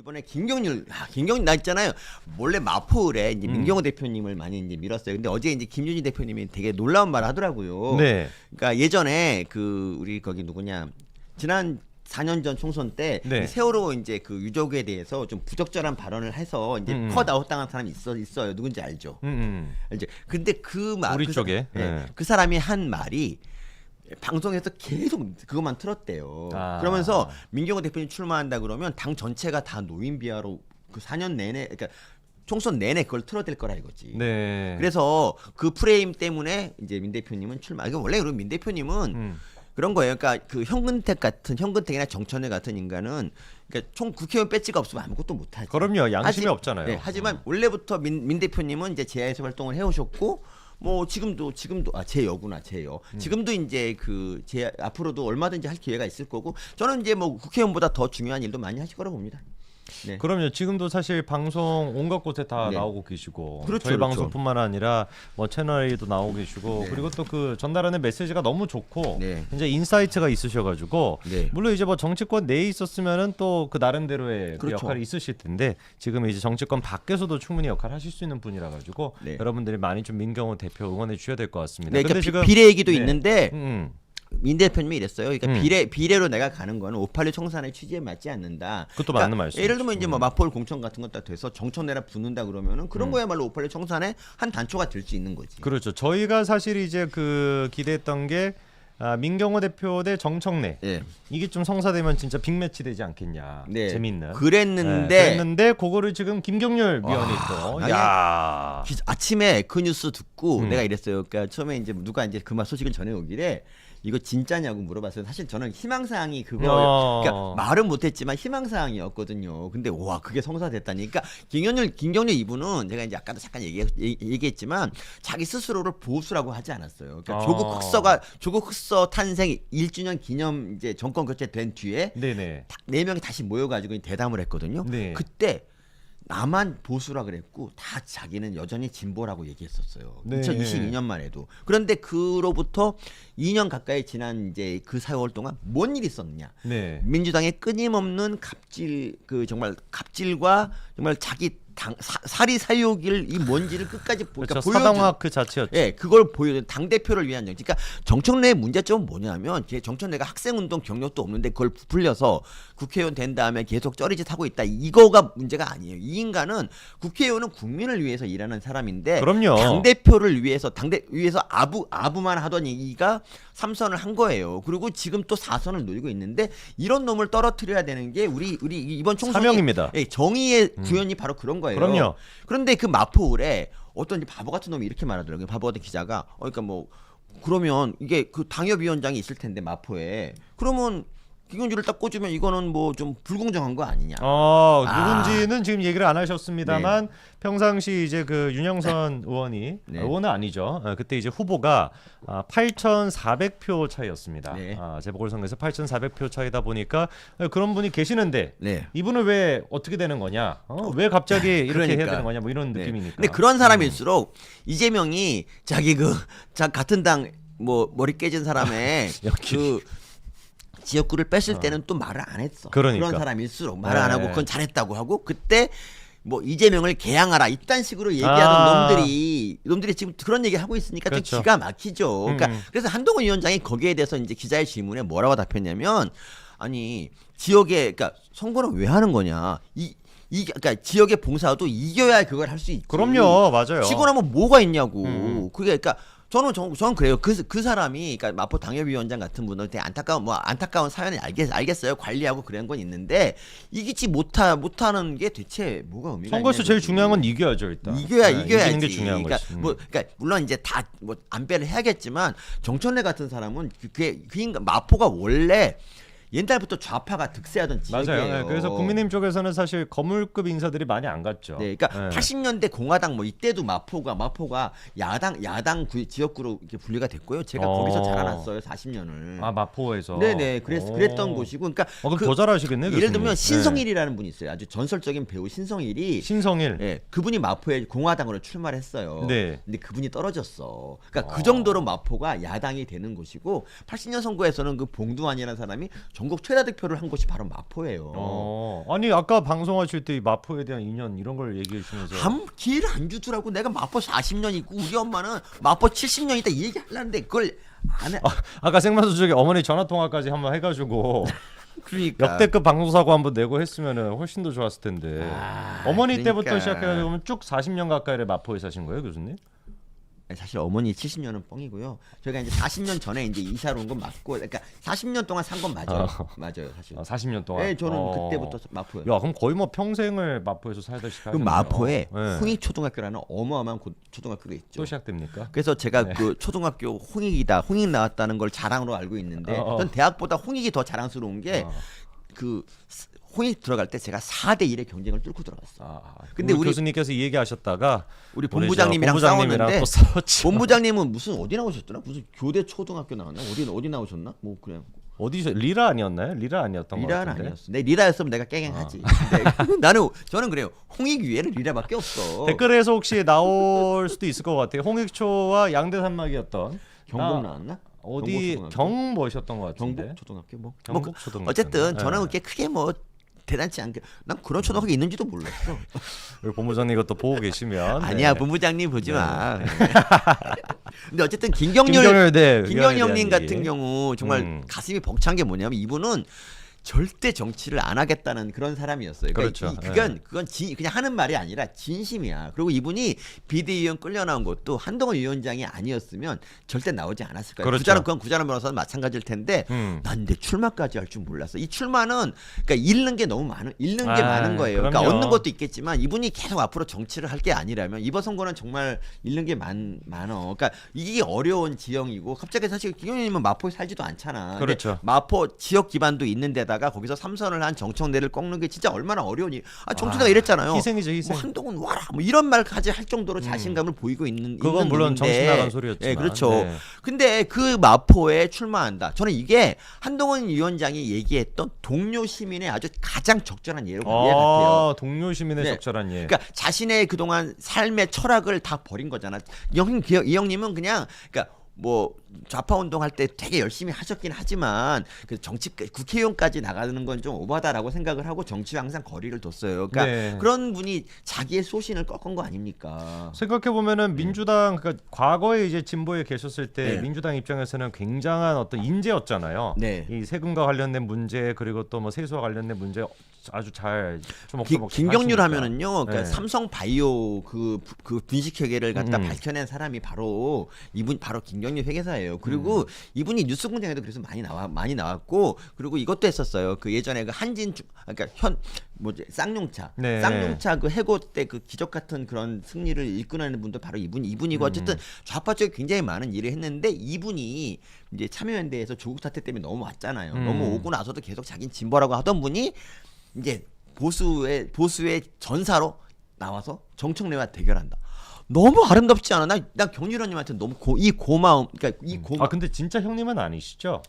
이번에 김경률, 아, 김경률 나 있잖아요. 몰래 마포을에 음. 이제 민경호 대표님을 많이 이제 밀었어요. 근데 어제 이제 김윤희 대표님이 되게 놀라운 말을 하더라고요. 네. 그러니까 예전에 그 우리 거기 누구냐 지난 4년 전 총선 때 네. 세월호 이제 그 유족에 대해서 좀 부적절한 발언을 해서 이제 음. 컷 아웃 당한 사람이 있어 있어요. 누군지 알죠? 음, 이제 근데 그 말, 우리 그, 쪽에? 예, 네. 그 사람이 한 말이 방송에서 계속 그것만 틀었대요. 아. 그러면서 민경호 대표님 출마한다 그러면 당 전체가 다 노인 비하로 그 4년 내내 그러니까 총선 내내 그걸 틀어댈 거라 이거지. 음. 네. 그래서 그 프레임 때문에 이제 민 대표님은 출마. 이거 원래 그리고 민 대표님은 음. 그런 거예요. 그러니까 그 현근택 같은 현근택이나 정천회 같은 인간은 그러니까 총 국회의원 배지가 없으면 아무것도 못 하지. 그럼요. 양심이 하지- 없잖아요. 네, 하지만 원래부터 민, 민 대표님은 이제 제야에서 활동을 해오셨고 뭐 지금도 지금도 아 제 여구나 제여. 음. 지금도 이제 그 제 앞으로도 얼마든지 할 기회가 있을 거고 저는 이제 뭐 국회의원보다 더 중요한 일도 많이 하실 거라고 봅니다. 네. 그럼요. 지금도 사실 방송 온갖 곳에 다 네. 나오고 계시고 그렇죠, 저희 그렇죠. 방송뿐만 아니라 뭐 채널에도 나오고 계시고 네. 그리고 또 그 전달하는 메시지가 너무 좋고 네. 이제 인사이트가 있으셔가지고 네. 물론 이제 뭐 정치권 내에 있었으면은 또 그 나름대로의 그 그렇죠. 역할이 있으실 텐데 지금 이제 정치권 밖에서도 충분히 역할 하실 수 있는 분이라 가지고 네. 여러분들이 많이 좀 민경호 대표 응원해 주셔야 될 것 같습니다. 네, 근데 그러니까 비, 비례 얘기도 네. 있는데 음, 민 대표님이 이랬어요. 그러니까 음. 비례 비례로 내가 가는 거는 586 청산의 취지에 맞지 않는다. 그것도 그러니까 맞는 말씀이죠. 예를 들면 이제 뭐 마포울 공천 같은 것다 돼서 정천내라 붙는다 그러면은 그런 음. 거야말로 586 청산의 한 단초가 될 수 있는 거지. 그렇죠. 저희가 사실 이제 그 기대했던 게 아, 민경호 대표 대 정청래 예. 이게 좀 성사되면 진짜 빅매치 되지 않겠냐. 네. 재밌는. 그랬는데 네, 그랬는데 그거를 지금 김경률 위원이 와, 또. 아니, 야. 기- 아침에 그 뉴스 듣고 음. 내가 이랬어요. 그러니까 처음에 이제 누가 이제 그 말 소식을 전해오길래 이거 진짜냐고 물어봤어요. 사실 저는 희망사항이 그거 어. 그러니까 말은 못했지만 희망사항이었거든요. 근데 와 그게 성사됐다니. 그러니까 김경률 김경률 이분은 제가 이제 아까도 잠깐 얘기, 얘기했지만 자기 스스로를 보수라고 하지 않았어요. 그러니까 어. 조국 흑서가 조국 흑서 탄생 1주년 기념 이제 정권 교체된 뒤에 네네. 딱네 명이 다시 모여가지고 대담을 했거든요. 네. 그때 나만 보수라 그랬고 다 자기는 여전히 진보라고 얘기했었어요. 네. 2022년만 해도. 그런데 그로부터 2년 가까이 지난 이제 그 4개월 동안 뭔 일이 있었느냐? 네. 민주당의 끊임없는 갑질 그 정말 갑질과 정말 자기 당 사, 리 사욕일 이 뭔지를 끝까지 보, 그렇죠. 그러니까 보여준 사당화 그 자체였죠. 예, 그걸 보여준 당 대표를 위한 정치. 그러니까 정청래의 문제점은 뭐냐면 걔 정청래가 학생운동 경력도 없는데 그걸 부풀려서 국회의원 된 다음에 계속 쩌리짓 하고 있다. 이거가 문제가 아니에요. 이 인간은 국회의원은 국민을 위해서 일하는 사람인데 그럼요. 당 대표를 위해서 당대 위해서 아부 아부만 하던 얘기가 삼선을 한 거예요. 그리고 지금 또 사선을 노리고 있는데 이런 놈을 떨어뜨려야 되는 게 우리 우리 이번 총선이 사명입니다. 예, 정의의 구현이 바로 그런 거예요. 그럼요. 그런데 그 마포울에 어떤 바보 같은 놈이 이렇게 말하더라고요. 바보 같은 기자가 어 그러니까 뭐 그러면 이게 그 당협위원장이 있을 텐데 마포에 그러면 김경주를 딱 꽂으면 이거는 뭐 좀 불공정한 거 아니냐. 어, 아. 누군지는 지금 얘기를 안 하셨습니다만 평상시 이제 그 윤영선 의원이 네. 아, 의원은 아니죠. 어, 그때 이제 후보가 아, 8,400표 차이였습니다. 네. 아, 재보궐선거에서 8,400표 차이다 보니까 어, 그런 분이 계시는데 네. 이분은 왜 어떻게 되는 거냐? 어, 왜 갑자기 이렇게 그러니까. 해야 되는 거냐? 뭐 이런 네. 느낌이니까. 근데 그런 사람일수록 이재명이 자기 그 자 같은 당 뭐 머리 깨진 사람의. 그 지역구를 뺐을 때는 또 말을 안 했어. 어. 그러니까. 런 사람일수록 말을 안 네. 하고 그건 잘했다고 하고 그때 뭐 이재명을 개양하라 이딴 식으로 얘기하던 아. 놈들이 놈들이 지금 그런 얘기 하고 있으니까 그렇죠. 좀 기가 막히죠. 그러니까 음. 그래서 한동훈 위원장이 거기에 대해서 이제 기자의 질문에 뭐라고 답했냐면 아니 지역에 그러니까 선거는 왜 하는 거냐 이 이, 그러니까 지역의 봉사도 이겨야 그걸 할 수 있지. 그럼요, 맞아요. 지고 나면 뭐가 있냐고. 음. 그게 그러니까 저는 저, 저는 그래요. 그, 그 사람이 그러니까 마포 당협위원장 같은 되게 안타까운 뭐 안타까운 사연이 알겠 알겠어요. 관리하고 그런 건 있는데 이기지 못하 못하는 게 대체 뭐가 의미가 선거에서 제일 거지. 중요한 건 이겨야죠 일단. 이겨야 네, 이겨야지. 이기는 게 중요한 그러니까 거지. 음. 뭐 그러니까 물론 이제 다 뭐 안배를 해야겠지만 정천래 같은 사람은 그- 그게 그 인간 마포가 원래 옛날부터 좌파가 득세하던 지역이에요. 맞아요. 네, 그래서 국민의힘 쪽에서는 사실 거물급 인사들이 많이 안 갔죠. 네, 그러니까 네. 80년대 공화당 뭐 이때도 마포가 마포가 야당 야당 구, 지역구로 이렇게 분리가 됐고요. 제가 어. 거기서 자라났어요, 40년을. 아 마포에서. 네네, 그랬 오. 그랬던 곳이고, 그러니까 어, 그럼 그- 더 잘하시겠네. 예를 교수님. 들면 네. 신성일이라는 분이 있어요. 아주 전설적인 배우 신성일이 신성일. 예, 그분이 마포에 공화당으로 출마를 했어요. 네. 근데 그분이 떨어졌어. 그러니까 어. 그 정도로 마포가 야당이 되는 곳이고 80년 선거에서는 그 봉두환이라는 사람이 전국 최다 득표를 한 곳이 바로 마포예요. 어. 아니 아까 방송하실 때이 마포에 대한 인연 이런 걸 얘기해 주면서 한 기회를 안 주더라고. 내가 마포 40년 있고 우리 엄마는 마포 70년 있다 이 얘기 하려는데 그걸 안 해. 아 까 생방송 중에 어머니 전화 통화까지 한번 해가지고 그러니까 역대급 방송사고 한번 내고 했으면은 훨씬 더 좋았을 텐데 아, 어머니 그러니까. 때부터 시작해가지고 그러면 쭉 40년 가까이를 마포에 사신 거예요 교수님? 사실 어머니 70년은 뻥이고요. 저희가 이제 40년 전에 이제 이사를 온건 맞고, 그러니까 40년 동안 산 건 맞아요. 어. 맞아요, 사실. 아, 40년 동안. 네, 저는 어. 그때부터 마포요. 야 그럼 거의 뭐 평생을 마포에서 살다시피 그 하겠네요. 마포에 네. 홍익 초등학교라는 어마어마한 고, 초등학교가 있죠. 또 시작됩니까? 그래서 제가 네. 그 초등학교 홍익이다, 홍익 나왔다는 걸 자랑으로 알고 있는데, 어, 어. 전 대학보다 홍익이 더 자랑스러운 게 어. 그 홍익 들어갈 때 제가 4대 1의 경쟁을 뚫고 들어갔어. 아, 근데 근데 우리 우리- 교수님께서 이 얘기하셨다가 우리 본부장님이랑 저 본부장님이랑 싸웠는데. 본부장님은 무슨 어디 나오셨더라? 무슨 교대 초등학교 나왔나? 어디 어디 나오셨나? 뭐 그래. 어디서 리라 아니었나요? 리라 아니었던 것 리라는 같은데. 아니었어. 내 리라였으면 내가 깨갱하지. 근데 나는 저는 그래요. 홍익 위에는 리라밖에 없어. 댓글에서 혹시 나올 수도 있을 것 같아요. 홍익초와 양대 산막이었던 경북 아, 나왔나? 어디 경북초등학교? 경 뭐셨던 것 같은데. 경북 초등학교 뭐. 뭐 경북 그- 초등학교. 어쨌든 저는 네. 그렇게 크게 뭐 대단치 않게 난 그런 초등학교 있는지도 몰랐어. 우리 본부장님 이것도 보고 계시면 아니야 네. 본부장님 보지 마. 근데 어쨌든 김경률 김경률 네, 의견에 형님 같은 얘기. 경우 정말 음. 가슴이 벅찬 게 뭐냐면 이분은 절대 정치를 안 하겠다는 그런 사람이었어요. 그러니까 그렇죠. 이- 그건 그건 진- 그냥 하는 말이 아니라 진심이야. 그리고 이분이 비대위원 끌려 나온 것도 한동훈 위원장이 아니었으면 절대 나오지 않았을 거예요. 그렇죠. 구자는 그건 구자는 변호사는 마찬가지일 텐데 음. 난 근데 출마까지 할 줄 몰랐어. 이 출마는 그러니까 잃는 게 너무 많은 잃는 게 아, 많은 거예요. 그러니까 그럼요. 얻는 것도 있겠지만 이분이 계속 앞으로 정치를 할 게 아니라면 이번 선거는 정말 잃는 게 많, 많어. 그러니까 이게 어려운 지형이고 갑자기 사실 김용현님은 마포에 살지도 않잖아. 그렇죠. 마포 지역 기반도 있는 데 다가 거기서 삼선을 한 정청래를 꺾는 게 진짜 얼마나 어려우니. 아 정치가 아, 이랬잖아요. 희생이죠, 희생. 뭐 한동훈 와라 뭐 이런 말까지 할 정도로 자신감을 보이고 있는 그건 있는 물론 놈인데. 정신 나간 소리였지만. 예, 그렇죠. 네. 근데 그 마포에 출마한다. 저는 이게 한동훈 위원장이 얘기했던 동료 시민의 아주 가장 적절한 예로 예 같아요. 아, 동료 시민의 네. 적절한 예. 그러니까 자신의 그동안 삶의 철학을 다 버린 거잖아. 이 형님, 기- 이 형님은 그냥 그러니까 뭐 좌파 운동할 때 되게 열심히 하셨긴 하지만 그 정치 국회의원까지 나가는 건 좀 오바다라고 생각을 하고 정치와 항상 거리를 뒀어요. 그러니까 네. 그런 분이 자기의 소신을 꺾은 거 아닙니까? 생각해 보면은 민주당 그러니까 과거에 이제 진보에 계셨을 때 네. 민주당 입장에서는 굉장한 어떤 인재였잖아요. 네. 이 세금과 관련된 문제 그리고 또 뭐 세수와 관련된 문제 아주 잘 김경률. 하면은요, 그러니까 네. 삼성 바이오 그, 부- 그 분식 회계를 갖다 음. 밝혀낸 사람이 바로 이분 바로 김경률 회계사예요. 그리고 음. 이분이 뉴스공장에도 그래서 많이 나와 많이 나왔고 그리고 이것도 했었어요. 그 예전에 그 한진 주- 그러니까 현 뭐지 쌍용차, 네. 쌍용차 그 해고 때 그 기적 같은 그런 승리를 이끌어내는 분도 바로 이분 이분이고 어쨌든 음. 좌파 쪽에 굉장히 많은 일을 했는데 이분이 이제 참여연대에서 조국 사태 때문에 너무 왔잖아요. 음. 너무 오고 나서도 계속 자긴 진보라고 하던 분이 이제 보수의 보수의 전사로 나와서 정청래와 대결한다. 너무 아름답지 않아? 나, 나 경률원님한테 너무 고, 이 고마움, 그러니까 이 고마. 아 근데 진짜 형님은 아니시죠?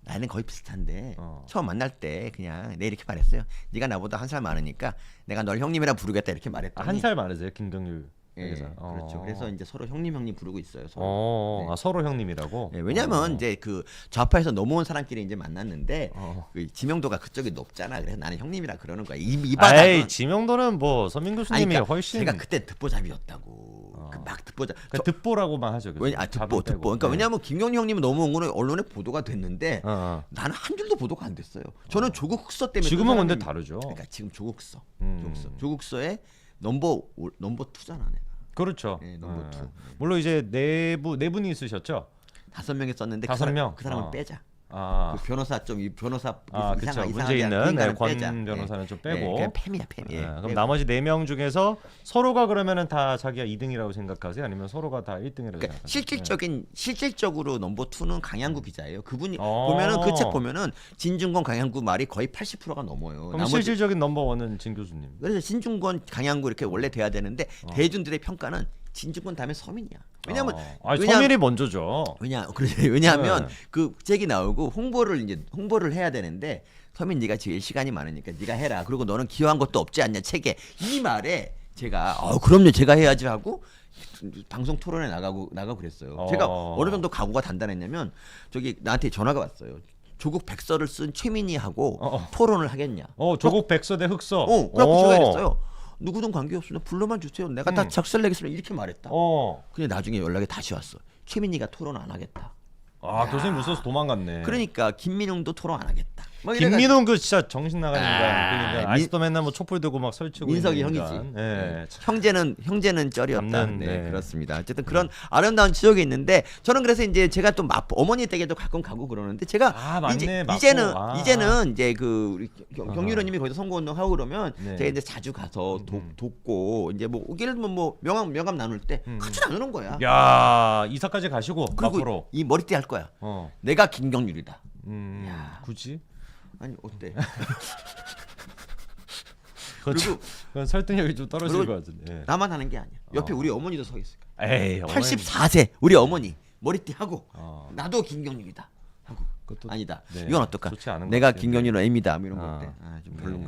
나는 거의 비슷한데 어. 처음 만날 때 그냥 내 이렇게 말했어요. 네가 나보다 한 살 많으니까 내가 널 형님이라 부르겠다 이렇게 말했더니 한 살 많으세요 김경률 예, 회계사. 그렇죠. 어. 그래서 이제 서로 형님 형님 부르고 있어요. 서로. 어, 네. 아, 서로 형님이라고. 예, 왜냐면 어. 이제 그 좌파에서 넘어온 사람끼리 이제 만났는데 어. 그 지명도가 그쪽이 높잖아. 그래서 나는 형님이라 그러는 거야. 이, 이 바닥은 에이 지명도는 뭐 서민 교수님이 아니, 그러니까 훨씬 제가 그때 듣보잡이었다고. 어. 그 막 듣보잡. 그러니까 득보라고만 하죠. 교수님. 왜냐 아, 듣보. 듣보. 그러니까 네. 왜냐면 김경희 형님은 넘어온 거는 언론에 보도가 됐는데 어, 어. 나는 한 줄도 보도가 안 됐어요. 저는 조국 흑서 때문에 지금은 그 근데 사람이- 다르죠. 그러니까 지금 조국 흑서. 음. 조국 흑서. 조국 흑서에 넘버 올- 넘버 투잖아 내가. 그렇죠. 예, 넘버 예. 투. 물론 이제 내부 네 분이 있으셨죠. 다섯 명이 썼는데 다섯 그 사람, 명? 그 사람은 어. 빼자. 아, 그 변호사 좀 이 변호사 아 이상하- 그렇죠. 문제 하는 그 있는 네, 권 빼자. 변호사는 좀 예, 빼고. 그냥 팸이야 팸. 예, 예, 그럼 빼고. 나머지 네 명 중에서 서로가 그러면은 다 자기가 2등이라고 생각하세요? 아니면 서로가 다 1등이라고 그러니까 생각하세요? 실질적인 실질적으로 넘버 투는 강양구 기자예요. 그분이 어. 보면은 그 책 보면은 진중권 강양구 말이 거의 80%가 넘어요. 그럼 실질적인 넘버 원은 진 교수님. 그래서 진중권 강양구 이렇게 원래 돼야 되는데 어. 대중들의 평가는 진중권 다음에 서민이야. 왜냐면 어. 아니, 왜냐- 서민이 먼저죠. 왜냐 그래 왜냐하면 네. 그 책이 나오고 홍보를 이제 홍보를 해야 되는데 서민 네가 제일 시간이 많으니까 네가 해라. 그리고 너는 기여한 것도 없지 않냐 책에 이 말에 제가 어 그럼요 제가 해야지 하고 방송 토론에 나가고 나가 고 그랬어요. 어. 제가 어느 정도 각오가 단단했냐면 저기 나한테 전화가 왔어요. 조국 백서를 쓴 최민희하고 어, 어. 토론을 하겠냐? 어 조국 백서 대 흑서. 어, 그래갖고 제가 이랬어요. 누구든 관계 없으면 불러만 주세요. 내가 다 음. 작살내겠습니다. 이렇게 말했다. 어. 근데 나중에 연락이 다시 왔어. 최민희가 토론 안 하겠다. 아 교수님 무서워서 도망갔네. 그러니까 김민웅도 토론 안 하겠다. 뭐 김민웅 그 진짜 정신 나간 인간. 아, 그러니까 민- 아직도 맨날 뭐 촛불 들고 막 설치고 민석이 있는 형이지. 인간. 예. 참. 형제는 형제는 쩔이었다. 네, 네. 그렇습니다. 어쨌든 그런 아름다운 지역이 있는데 저는 그래서 이제 제가 또 마, 어머니 댁에도 가끔 가고 그러는데 제가 아, 맞네. 이제, 맞고. 이제는 아. 이제는 이제 그 우리 경-. 경유로님이 거기서 선거 운동 하고 그러면 네. 제가 이제 자주 가서 도, 음. 돕고 이제 뭐 예를 들면 뭐 명함 명함 나눌 때 음. 같이 나누는 거야. 야 이사까지 가시고 그리고 앞으로. 이 머리띠 할 거야. 어. 내가 김경률이다. 음. 야. 굳이? 아니 어때? 그건, 그리고 참- 그건 설득력이 좀 떨어질 그리고 것 같은데. 예. 나만 하는 게 아니야. 옆에 어. 우리 어머니도 서 있을 거야. 에이. 어머니. 84세 우리 어머니 머리띠 하고 어. 나도 김경률이다 하고 그것도 아니다. 네, 이건 어떨까? 좋지 않은 것 내가 같아요. 김경률. 뭐 이런 거 아. 어때? 아, 좀 별론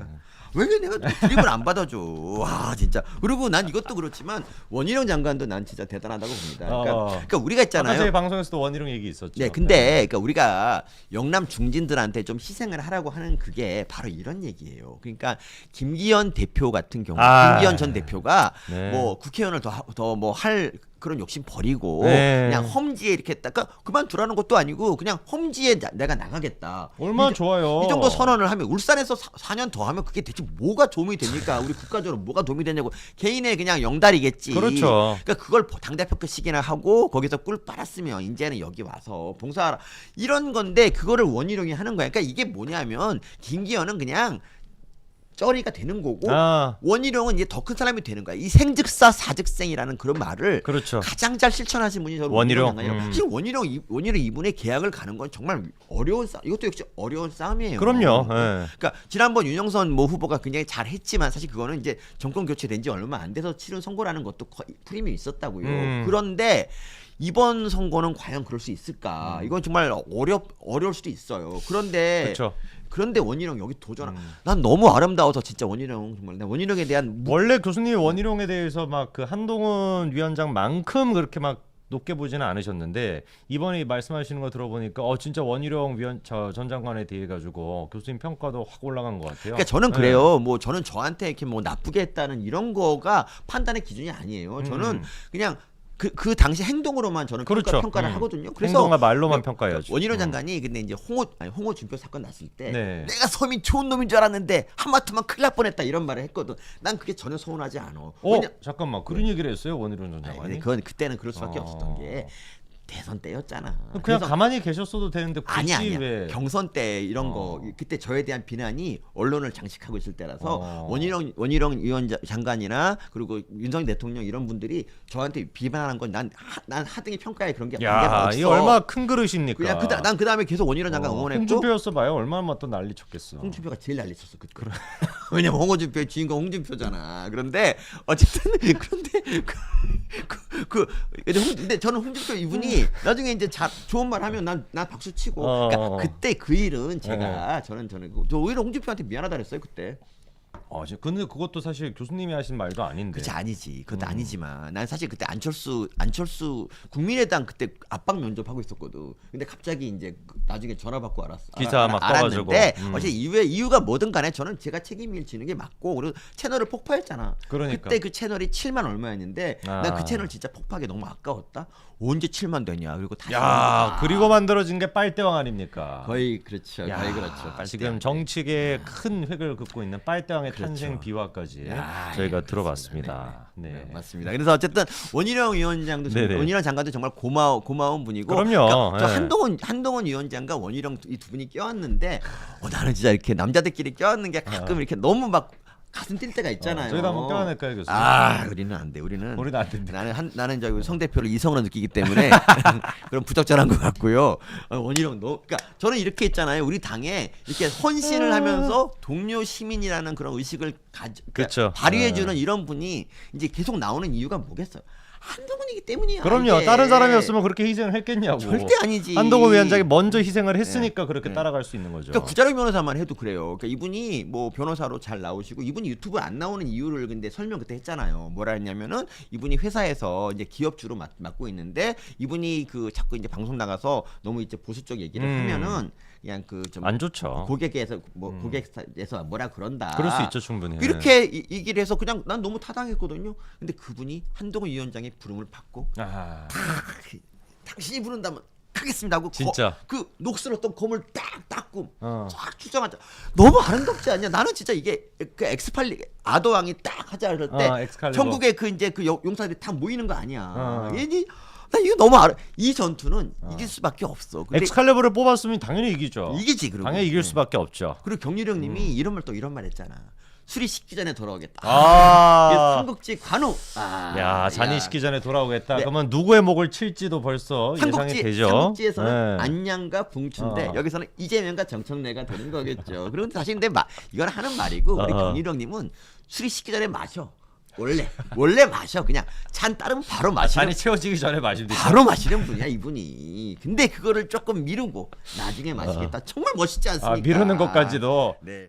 가? 네. 왜 내가 드립을 안 받아줘? 와 진짜. 그리고 난 이것도 그렇지만 원희룡 장관도 난 진짜 대단하다고 봅니다. 그러니까, 어. 그러니까 우리가 아까 저희 있잖아요. 방송에서도 원희룡 얘기 있었죠. 네, 근데 그러니까 우리가 영남 중진들한테 좀 희생을 하라고 하는 그게 바로 이런 얘기예요. 그러니까 김기현 대표 같은 경우, 아. 김기현 전 대표가 네. 뭐 국회의원을 더더뭐할 그런 욕심 버리고 네. 그냥 험지에 이렇게 딱 그러니까 그만두라는 것도 아니고 그냥 험지에 나- 내가 나가겠다. 얼마나 이, 좋아요. 이 정도 선언을 하면 울산에서 사, 4년 더 하면 그게 대체 뭐가 도움이 됩니까? 우리 국가적으로 뭐가 도움이 되냐고 개인의 그냥 영달이겠지. 그렇죠. 그러니까 그걸 당 대표급식이나 하고 거기서 꿀 빨았으면 이제는 여기 와서 봉사하라 이런 건데 그거를 원희룡이 하는 거야. 그러니까 이게 뭐냐면 김기현은 그냥 쩌리가 되는 거고 아 원희룡은 이제 더 큰 사람이 되는 거야. 이 생즉사 사즉생이라는 그런 말을 그렇죠. 가장 잘 실천하신 분이 저는 원희룡. 원희룡 장관이에요. 음. 사실 원희룡 이- 원희룡 이분의 계약을 가는 건 정말 어려운 싸. 이것도 역시 어려운 싸움이에요. 그럼요. 예. 그러니까 지난번 윤영선 모 후보가 굉장히 잘했지만 사실 그거는 이제 정권 교체된 지 얼마 안 돼서 치른 선거라는 것도 거의 프림이 있었다고요. 음. 그런데 이번 선거는 과연 그럴 수 있을까? 이건 정말 어렵 어려울 수도 있어요. 그런데 그렇죠. 그런데 원희룡 여기 도전. 음. 난 너무 아름다워서 진짜 원희룡 정말 나 원희룡에 대한 무- 원래 교수님이 원희룡에 대해서 막 그 한동훈 위원장만큼 그렇게 막 높게 보지는 않으셨는데 이번에 말씀하시는 거 들어보니까 어 진짜 원희룡 위원 저 전 장관에 대해 가지고 교수님 평가도 확 올라간 것 같아요. 그러니까 저는 네. 그래요. 뭐 저는 저한테 이렇게 뭐 나쁘게 했다는 이런 거가 판단의 기준이 아니에요. 저는 음. 그냥 그, 그 당시 행동으로만 저는 그렇죠. 평가, 를 음. 하거든요. 그래서 행동과 말로만 그- 평가해야죠. 원희룡 음. 장관이 근데 이제 홍호 아니 홍호 준표 사건 났을 때 네. 내가 섬이 좋은 놈인 줄 알았는데 하마터면 큰일 날 뻔했다 이런 말을 했거든. 난 그게 전혀 서운하지 않아. 어 왜냐- 잠깐만 그런 얘기를 했어요 원희룡 전 아니, 장관이. 그건 그때는 그럴 수밖에 어. 없었던 게 대선 때였잖아. 그냥 가만히 계셨어도 되는데 굳이 아니 아니야. 왜? 경선 때 이런 어. 거 그때 저에 대한 비난이 언론을 장식하고 있을 때라서 어. 원희룡 원희룡 위원 장관이나 그리고 윤석열 대통령 이런 분들이 저한테 비판하는 건난 난 하등의 평가에 그런 게 관계가 야 없어. 이 얼마 큰 그릇입니까? 그냥 그다 난 그 다음에 계속 원희룡 장관 어, 응원했고 홍준표였어 봐요 얼마나 막또 난리 쳤겠어. 홍준표가 제일 난리쳤어 그때. 왜냐면 홍준표의 주인공 홍준표잖아. 그런데 어쨌든 그런데 그, 그, 그 근데, 홍, 근데 저는 홍준표 이분이 나중에 이제 자, 좋은 말 하면 난, 난 박수 치고. 어. 그러니까 그때 그 일은 제가 저는 저는 그- 저 오히려 홍준표한테 미안하다 그랬어요 그때. 어, 지- 근데 그것도 사실 교수님이 하신 말도 아닌데. 그치 아니지. 그것도 음. 아니지만 난 사실 그때 안철수 안철수 국민의당 그때 압박 면접하고 있었거든. 근데 갑자기 이제 그 나중에 전화 받고 알았어. 기사 막 떠가지고. 알았는데 음. 어제 이유에 이유가 뭐든 간에 저는 제가 책임을 지는 게 맞고 그리고 채널을 폭파했잖아. 그러니까. 그때 그 채널이 7만 얼마였는데 아. 난그 채널 진짜 폭파하기 너무 아까웠다. 언제 7만 되냐. 그리고 다시 야 아. 그리고 만들어진 게 빨대왕 아닙니까? 거의 그렇죠. 야, 거의 그렇죠. 빨대. 지금 정치계에 큰 획을 긋고 있는 빨대왕의 그렇죠. 탄생 비화까지 야, 저희가 예, 들어봤습니다. 네, 네. 맞습니다. 그래서 어쨌든 원희룡 위원장도 정말- 네네. 원희룡 장관도 정말 고마워 고마운 분이고 그럼요. 그러니까 저 예. 한동훈 한동훈 위원장과 원희룡 이 두 분이 껴왔는데 어, 나는 진짜 이렇게 남자들끼리 껴왔는 게 가끔 이렇게 너무 막 가슴 뛸 때가 있잖아요. 어, 저희도 한번 껴안을까요, 교수님? 아, 우리는 안 돼. 우리는 우리는 안 된다. 나는 한, 나는 저기 성 대표를 이성으로 느끼기 때문에 그런 부적절한 것 같고요. 어, 원희룡 너, 그러니까 저는 이렇게 있잖아요. 우리 당에 이렇게 헌신을 하면서 동료 시민이라는 그런 의식을 가지, 그러니까 그쵸. 발휘해 주는 네. 이런 분이 이제 계속 나오는 이유가 뭐겠어요? 한동훈이기 때문이야. 그럼요. 이게. 다른 사람이었으면 그렇게 희생을 했겠냐고. 절대 아니지. 한동훈 위원장이 먼저 희생을 했으니까 네. 그렇게 네. 따라갈 수 있는 거죠. 그러니까 구자룡 변호사만 해도 그래요. 그러니까 이분이 뭐 변호사로 잘 나오시고 이분이 유튜브 안 나오는 이유를 근데 설명 그때 했잖아요. 뭐라 했냐면은 이분이 회사에서 이제 기업주로 맡, 맡고 있는데 이분이 그 자꾸 이제 방송 나가서 너무 이제 보수 적 얘기를 음. 하면은 그냥 그 좀 안 좋죠. 고객에서 뭐 고객에서 뭐라 그런다. 음. 그럴 수 있죠 충분히. 이렇게 이- 얘기를 해서 그냥 난 너무 타당했거든요. 근데 그분이 한동훈 위원장의 부름을 받고 아, 그, 당신이 부른다면 하겠습니다 하고 진짜. 거- 그 녹슬었던 검을 딱 닦고 어. 쫙 추정하자 너무 아름답지 않냐 나는 진짜 이게 그 엑스팔리 아더왕이 딱 하자 그럴 때 어, 엑스칼리버. 전국에 그 이제 그 용- 용사들이 다 모이는 거 아니야 어. 얘니 나 이거 너무 아름 이 전투는 이길 수밖에 없어 근데 엑스칼리버를 뽑았으면 당연히 이기죠. 이기지 그리고 당연히 이길 네. 수밖에 없죠. 그리고 경률형님이 이런 말 또 이런 말 했잖아 술이 식기 전에 돌아오겠다 아, 삼국지 관우 아, 야 잔이 야. 식기 전에 돌아오겠다. 네. 그러면 누구의 목을 칠지도 벌써 예상이 삼국지 되죠. 삼국지에서는 네. 안양과 봉춘데 어. 여기서는 이재명과 정청래가 되는 거겠죠. 그리고 사실 근데 마, 이건 하는 말이고 우리 어. 경일형님은 술이 식기 전에 마셔. 원래 원래 마셔 그냥 잔 따르면 바로 마시는 잔이 채워지기 전에 마시면 되죠. 바로 마시는 분이야 이분이. 근데 그거를 조금 미루고 나중에 마시겠다. 정말 멋있지 않습니까? 아 미루는 것까지도 네.